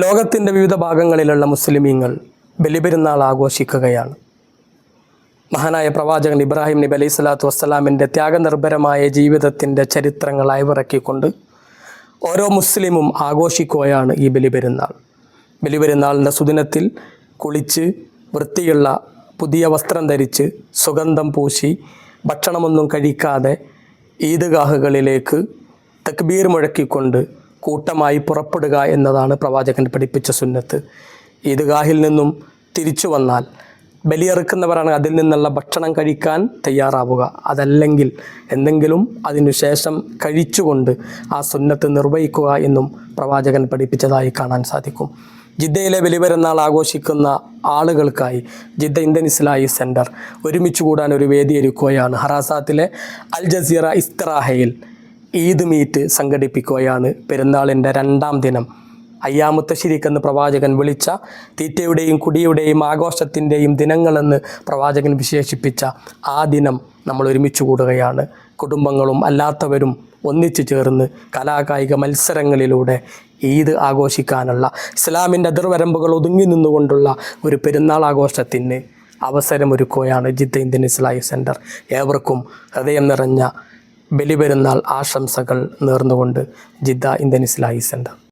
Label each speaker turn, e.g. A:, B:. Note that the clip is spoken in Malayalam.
A: ലോകത്തിന്റെ വിവിധ ഭാഗങ്ങളിലുള്ള മുസ്ലിമീങ്ങൾ ബലിപെരുന്നാൾ ആഘോഷിക്കുകയാണ്. മഹാനായ പ്രവാചകൻ ഇബ്രാഹിം നബി അലൈഹി സ്വലാത്തു വസ്സലാമിന്റെ ത്യാഗനിർഭരമായ ജീവിതത്തിന്റെ ചരിത്രങ്ങൾ അയവിറക്കിക്കൊണ്ട് ഓരോ മുസ്ലിമും ആഘോഷിക്കുകയാണ് ഈ ബലിപെരുന്നാൾ. ബലിപെരുന്നാളിന്റെ സുദിനത്തിൽ കുളിച്ച് വൃത്തിയുള്ള പുതിയ വസ്ത്രം ധരിച്ച് സുഗന്ധം പൂശി ഭക്ഷണമൊന്നും കഴിക്കാതെ ഈദ്ഗാഹുകളിലേക്ക് തക്ബീർ മുഴക്കിക്കൊണ്ട് കൂട്ടമായി പുറപ്പെടുക എന്നതാണ് പ്രവാചകൻ പഠിപ്പിച്ച സുന്നത്ത്. ഈദ്ഗാഹിൽ നിന്നും തിരിച്ചു വന്നാൽ ബലിയെറുക്കുന്നവരാണ് അതിൽ നിന്നുള്ള ഭക്ഷണം കഴിക്കാൻ തയ്യാറാവുക. അതല്ലെങ്കിൽ എന്തെങ്കിലും അതിനുശേഷം കഴിച്ചുകൊണ്ട് ആ സുന്നത്ത് നിർവഹിക്കുക എന്നും പ്രവാചകൻ പഠിപ്പിച്ചതായി കാണാൻ സാധിക്കും. ജിദ്ദയിലെ ബലിപെരുന്നാൾ ആഘോഷിക്കുന്ന ആളുകൾക്കായി ജിദ്ദ ഇന്ത്യൻ ഇസ്ലാഹി സെന്റർ ഒരുമിച്ച് കൂടാൻ ഒരു വേദിയൊരുക്കുകയാണ്. ഹറാസാത്തിലെ അൽ ജസീറ ഇസ്തറാഹയിൽ ഈദ് മീറ്റ് സംഘടിപ്പിക്കുകയാണ് പെരുന്നാളിന്റെ രണ്ടാം ദിനം. അയ്യാമുത്തശ്ശിരിക്ക് എന്ന് പ്രവാചകൻ വിളിച്ച തീറ്റയുടെയും കുടിയുടെയും ആഘോഷത്തിന്റെയും ദിനങ്ങളെന്ന് പ്രവാചകൻ വിശേഷിപ്പിച്ച ആ ദിനം നമ്മൾ ഒരുമിച്ച് കൂടുകയാണ്. കുടുംബങ്ങളും അല്ലാത്തവരും ഒന്നിച്ചു ചേർന്ന് കലാകായിക മത്സരങ്ങളിലൂടെ ഈദ് ആഘോഷിക്കാനുള്ള ഇസ്ലാമിന്റെ അതിർവരമ്പുകൾ ഒതുങ്ങി നിന്നുകൊണ്ടുള്ള ഒരു പെരുന്നാൾ ആഘോഷത്തിന് അവസരമൊരുക്കുകയാണ് ജിദ്ദ ഇന്ത്യൻ ഇസ്ലാഹി സെന്റർ ഏവർക്കും ഹൃദയം നിറഞ്ഞ ബലിപെരുന്നാൾ ആശംസകൾ നേർന്നുകൊണ്ട് ജിദ്ദ ഇന്ത്യൻ ഇസ്ലാഹി സെന്റർ